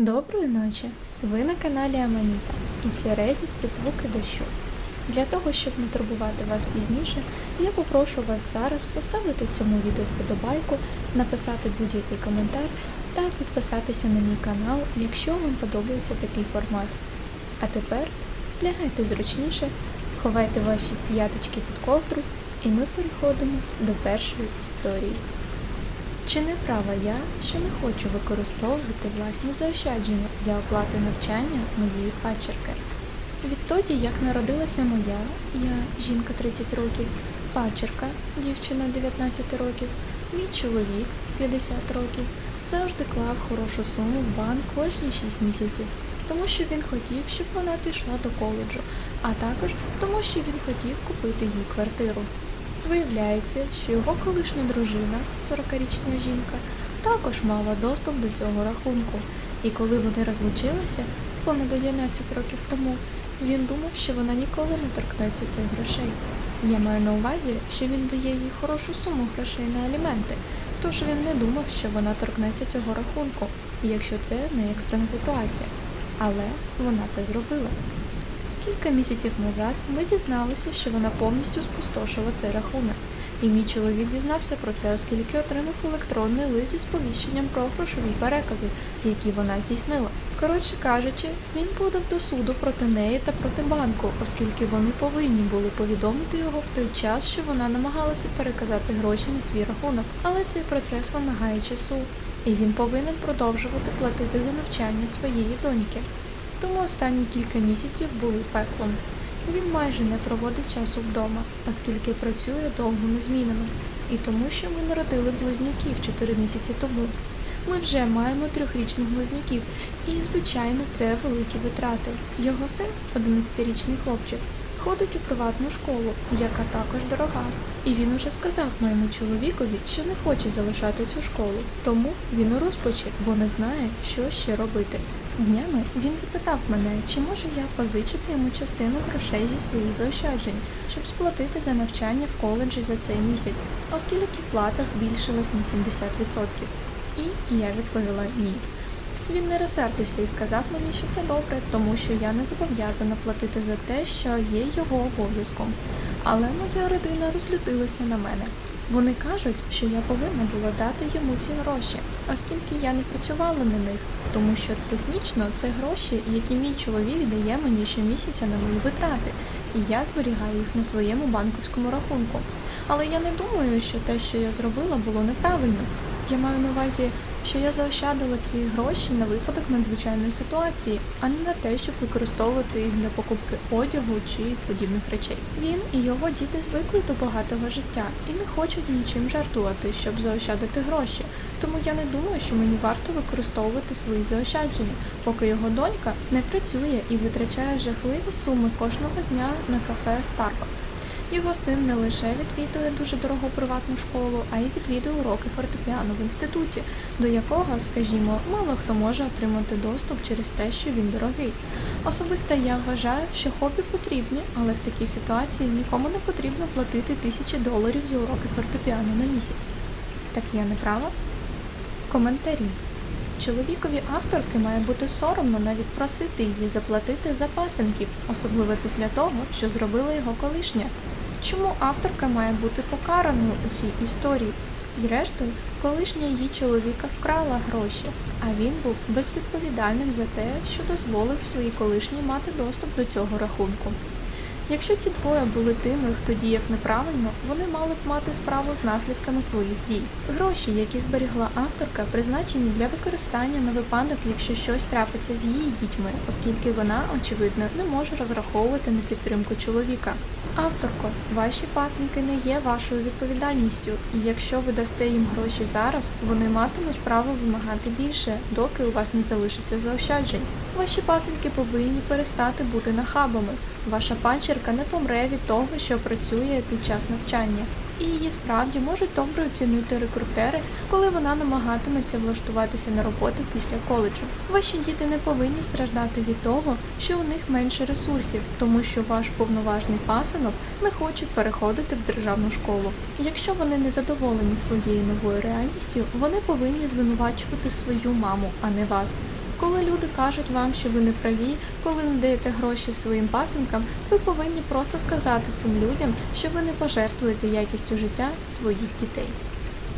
Доброї ночі! Ви на каналі Аманіта і це Reddit під звуки дощу. Для того, щоб не турбувати вас пізніше, я попрошу вас зараз поставити цьому відео вподобайку, написати будь-який коментар та підписатися на мій канал, якщо вам подобається такий формат. А тепер лягайте зручніше, ховайте ваші п'яточки під ковдру, і ми переходимо до першої історії. Чи не права я, що не хочу використовувати власні заощадження для оплати навчання моєї пачерки? Відтоді, як народилася моя, я жінка 30 років, пачерка, дівчина 19 років, мій чоловік 50 років, завжди клав хорошу суму в банк кожні 6 місяців, тому що він хотів, щоб вона пішла до коледжу, а також тому, що він хотів купити їй квартиру. Виявляється, що його колишня дружина, 40-річна жінка, також мала доступ до цього рахунку. І коли вони розлучилися понад 11 років тому, він думав, що вона ніколи не торкнеться цих грошей. Я маю на увазі, що він дає їй хорошу суму грошей на аліменти, тож він не думав, що вона торкнеться цього рахунку, якщо це не екстрена ситуація. Але вона це зробила. Кілька місяців назад ми дізналися, що вона повністю спустошила цей рахунок. І мій чоловік дізнався про це, оскільки отримав електронний лист зі сповіщенням про грошові перекази, які вона здійснила. Коротше кажучи, він подав до суду проти неї та проти банку, оскільки вони повинні були повідомити його в той час, що вона намагалася переказати гроші на свій рахунок. Але цей процес вимагає часу, і він повинен продовжувати платити за навчання своєї доньки. Тому останні кілька місяців були пеклом. Він майже не проводить часу вдома, оскільки працює довгими змінами, і тому, що ми народили близнюків 4 місяці тому. Ми вже маємо трьохрічних близнюків, і, звичайно, це великі витрати. Його син, 11-річний хлопчик, ходить у приватну школу, яка також дорога. І він уже сказав моєму чоловікові, що не хоче залишати цю школу. Тому він у розпачі, бо не знає, що ще робити. Днями він запитав мене, чи можу я позичити йому частину грошей зі своїх заощаджень, щоб сплатити за навчання в коледжі за цей місяць, оскільки плата збільшилась на 70%. І я відповіла ні. Він не розсердився і сказав мені, що це добре, тому що я не зобов'язана платити за те, що є його обов'язком. Але моя родина розлютилася на мене. Вони кажуть, що я повинна була дати йому ці гроші, оскільки я не працювала на них, тому що технічно це гроші, які мій чоловік дає мені щомісяця на мої витрати, і я зберігаю їх на своєму банківському рахунку. Але я не думаю, що те, що я зробила, було неправильно. Я маю на увазі, що я заощадила ці гроші на випадок надзвичайної ситуації, а не на те, щоб використовувати їх для покупки одягу чи подібних речей. Він і його діти звикли до багатого життя і не хочуть нічим жартувати, щоб заощадити гроші. Тому я не думаю, що мені варто використовувати свої заощадження, поки його донька не працює і витрачає жахливі суми кожного дня на кафе Starbucks. Його син не лише відвідує дуже дорогу приватну школу, а й відвідує уроки фортепіано в інституті, до якого, скажімо, мало хто може отримати доступ через те, що він дорогий. Особисто я вважаю, що хобі потрібні, але в такій ситуації нікому не потрібно платити тисячі доларів за уроки фортепіано на місяць. Так я не права? Коментарі. Чоловікові авторки має бути соромно навіть просити її заплатити за пасенків, особливо після того, що зробила його колишня. Чому авторка має бути покараною у цій історії? Зрештою, колишня її чоловіка вкрала гроші, а він був безвідповідальним за те, що дозволив своїй колишній мати доступ до цього рахунку. Якщо ці двоє були тими, хто діяв неправильно, вони мали б мати справу з наслідками своїх дій. Гроші, які зберігла авторка, призначені для використання на випадок, якщо щось трапиться з її дітьми, оскільки вона, очевидно, не може розраховувати на підтримку чоловіка. Авторко, ваші пасенки не є вашою відповідальністю, і якщо ви дасте їм гроші зараз, вони матимуть право вимагати більше, доки у вас не залишиться заощаджень. Ваші пасенки повинні перестати бути нахабами. Ваша панчерка не помре від того, що працює під час навчання. І її справді можуть добре оцінити рекрутери, коли вона намагатиметься влаштуватися на роботу після коледжу. Ваші діти не повинні страждати від того, що у них менше ресурсів, тому що ваш повноважний пасинок не хочуть переходити в державну школу. Якщо вони не задоволені своєю новою реальністю, вони повинні звинувачувати свою маму, а не вас. Коли люди кажуть вам, що ви не праві, коли не даєте гроші своїм пасенкам, ви повинні просто сказати цим людям, що ви не пожертвуєте якістю життя своїх дітей.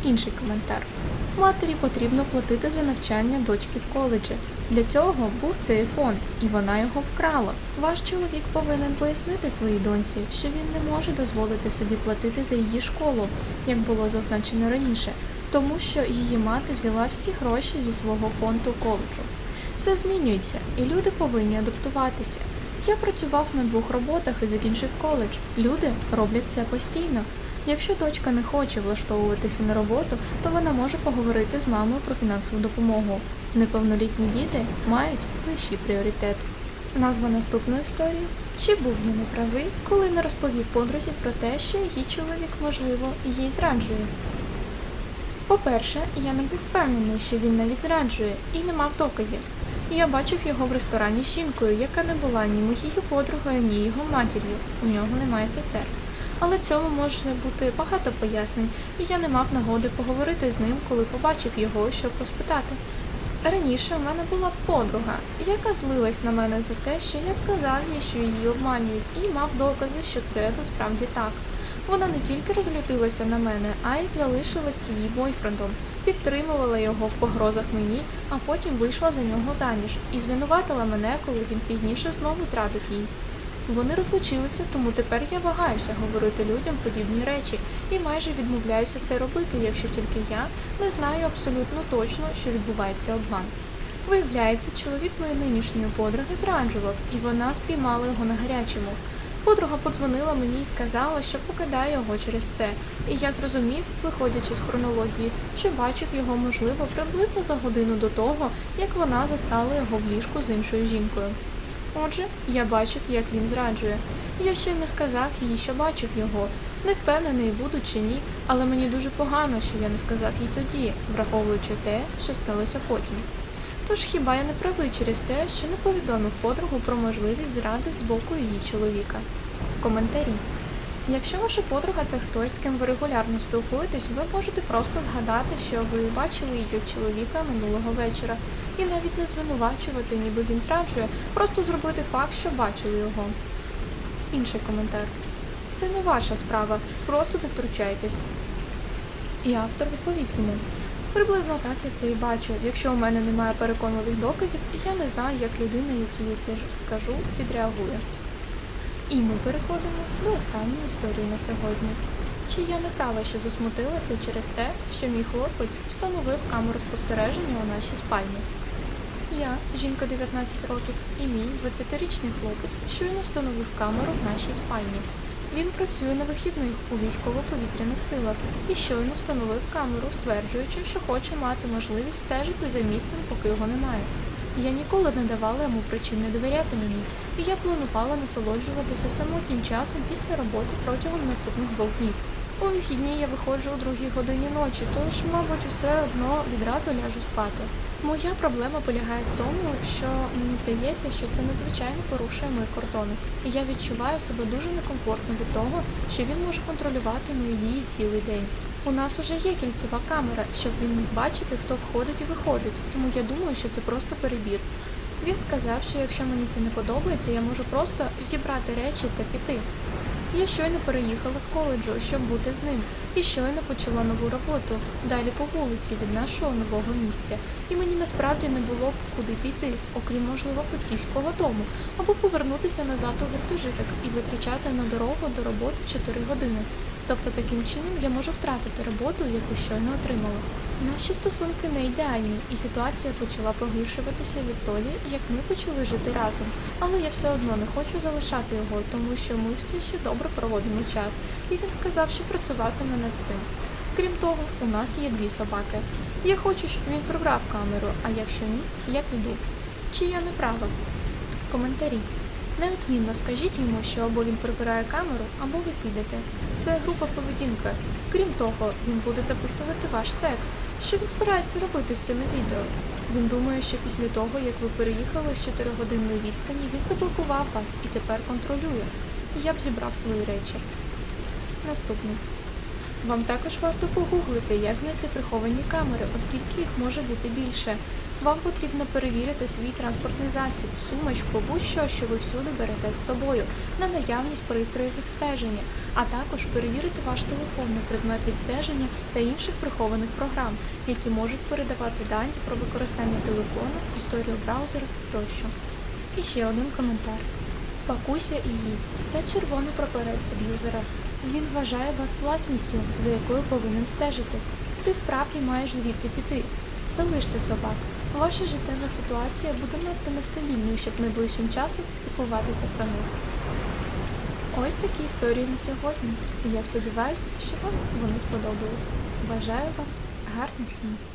Інший коментар. Матері потрібно платити за навчання дочки в коледжі. Для цього був цей фонд, і вона його вкрала. Ваш чоловік повинен пояснити своїй доньці, що він не може дозволити собі платити за її школу, як було зазначено раніше, тому що її мати взяла всі гроші зі свого фонду коледжу. Все змінюється, і люди повинні адаптуватися. Я працював на двох роботах і закінчив коледж. Люди роблять це постійно. Якщо дочка не хоче влаштовуватися на роботу, то вона може поговорити з мамою про фінансову допомогу. Неповнолітні діти мають вищий пріоритет. Назва наступної історії Чи був я неправий, коли не розповів подрузі про те, що її чоловік, можливо, її зраджує? По-перше, я не був впевнений, що він навіть зраджує, і не мав доказів. Я бачив його в ресторані з жінкою, яка не була ні моєю подругою, ні його матір'ю. У нього немає сестер. Але цьому може бути багато пояснень, і я не мав нагоди поговорити з ним, коли побачив його, щоб розпитати. Раніше в мене була подруга, яка злилась на мене за те, що я сказав їй, що її обманюють, і мав докази, що це насправді так. Вона не тільки розлютилася на мене, а й залишилась її бойфрендом, підтримувала його в погрозах мені, а потім вийшла за нього заміж і звинуватила мене, коли він пізніше знову зрадив їй. Вони розлучилися, тому тепер я вагаюся говорити людям подібні речі і майже відмовляюся це робити, якщо тільки я не знаю абсолютно точно, що відбувається обман. Виявляється, чоловік моєї нинішньої подруги зраджував, і вона спіймала його на гарячому. Подруга подзвонила мені і сказала, що покидає його через це, і я зрозумів, виходячи з хронології, що бачив його, можливо, приблизно за годину до того, як вона застала його в ліжку з іншою жінкою. Отже, я бачив, як він зраджує. Я ще не сказав їй, що бачив його. Не впевнений, буду чи ні, але мені дуже погано, що я не сказав їй тоді, враховуючи те, що сталося потім. Тож хіба я не правий через те, що не повідомив подругу про можливість зради з боку її чоловіка? Коментарі. Якщо ваша подруга це хтось, з ким ви регулярно спілкуєтесь, ви можете просто згадати, що ви бачили її чоловіка минулого вечора, і навіть не звинувачувати, ніби він зраджує, просто зробити факт, що бачили його. Інший коментар. Це не ваша справа, просто не втручайтесь. І автор відповів йому. Приблизно так я це і бачу. Якщо у мене немає переконливих доказів, я не знаю, як людина, якій я це скажу, відреагує. І ми переходимо до останньої історії на сьогодні. Чи я не права, що засмутилася через те, що мій хлопець встановив камеру спостереження у нашій спальні? Я, жінка 19 років, і мій 20-річний хлопець щойно встановив камеру в нашій спальні. Він працює на вихідних у військово-повітряних силах і щойно встановив камеру, стверджуючи, що хоче мати можливість стежити за місцем, поки його немає. Я ніколи не давала йому причин не довіряти мені, і я планувала насолоджуватися самотнім часом після роботи протягом наступних двох днів. У вихідні я виходжу о другій годині ночі, тож, мабуть, усе одно відразу ляжу спати. Моя проблема полягає в тому, що мені здається, що це надзвичайно порушує мої кордони, і я відчуваю себе дуже некомфортно від того, що він може контролювати мої дії цілий день. У нас уже є кільцева камера, щоб він міг бачити, хто входить і виходить, тому я думаю, що це просто перебір. Він сказав, що якщо мені це не подобається, я можу просто зібрати речі та піти. Я щойно переїхала з коледжу, щоб бути з ним, і щойно почала нову роботу далі по вулиці від нашого нового місця. І мені насправді не було б куди піти, окрім можливо батьківського дому, або повернутися назад у гуртожиток і витрачати на дорогу до роботи 4 години. Тобто таким чином я можу втратити роботу, яку щойно отримала. Наші стосунки не ідеальні, і ситуація почала погіршуватися відтоді, як ми почали жити разом. Але я все одно не хочу залишати його, тому що ми все ще добре проводимо час, і він сказав, що працюватиме над цим. Крім того, у нас є дві собаки. Я хочу, щоб він прибрав камеру, а якщо ні, я піду. Чи я не права? Коментарі. Неодмінно скажіть йому, що або він прибирає камеру, або ви підете. Це група поведінка. Крім того, він буде записувати ваш секс. Що він збирається робити з цими відео? Він думає, що після того, як ви переїхали з 4-годинної відстані, він заблокував вас і тепер контролює. Я б зібрав свої речі. Наступний. Вам також варто погуглити, як знайти приховані камери, оскільки їх може бути більше. Вам потрібно перевірити свій транспортний засіб, сумочку, будь-що, що ви всюди берете з собою, на наявність пристроїв відстеження, а також перевірити ваш телефон на предмет відстеження та інших прихованих програм, які можуть передавати дані про використання телефону, історію браузера тощо. І ще один коментар. Пакуйся і їдь. Це червоний прапорець аб'юзера. Він вважає вас власністю, за якою повинен стежити. Ти справді маєш звідти піти. Залиште собак. Ваша життєва ситуація буде надто нестабільною, щоб найближчим часом піклуватися про них. Ось такі історії на сьогодні. І я сподіваюся, що вам вони сподобались. Бажаю вам гарних снів!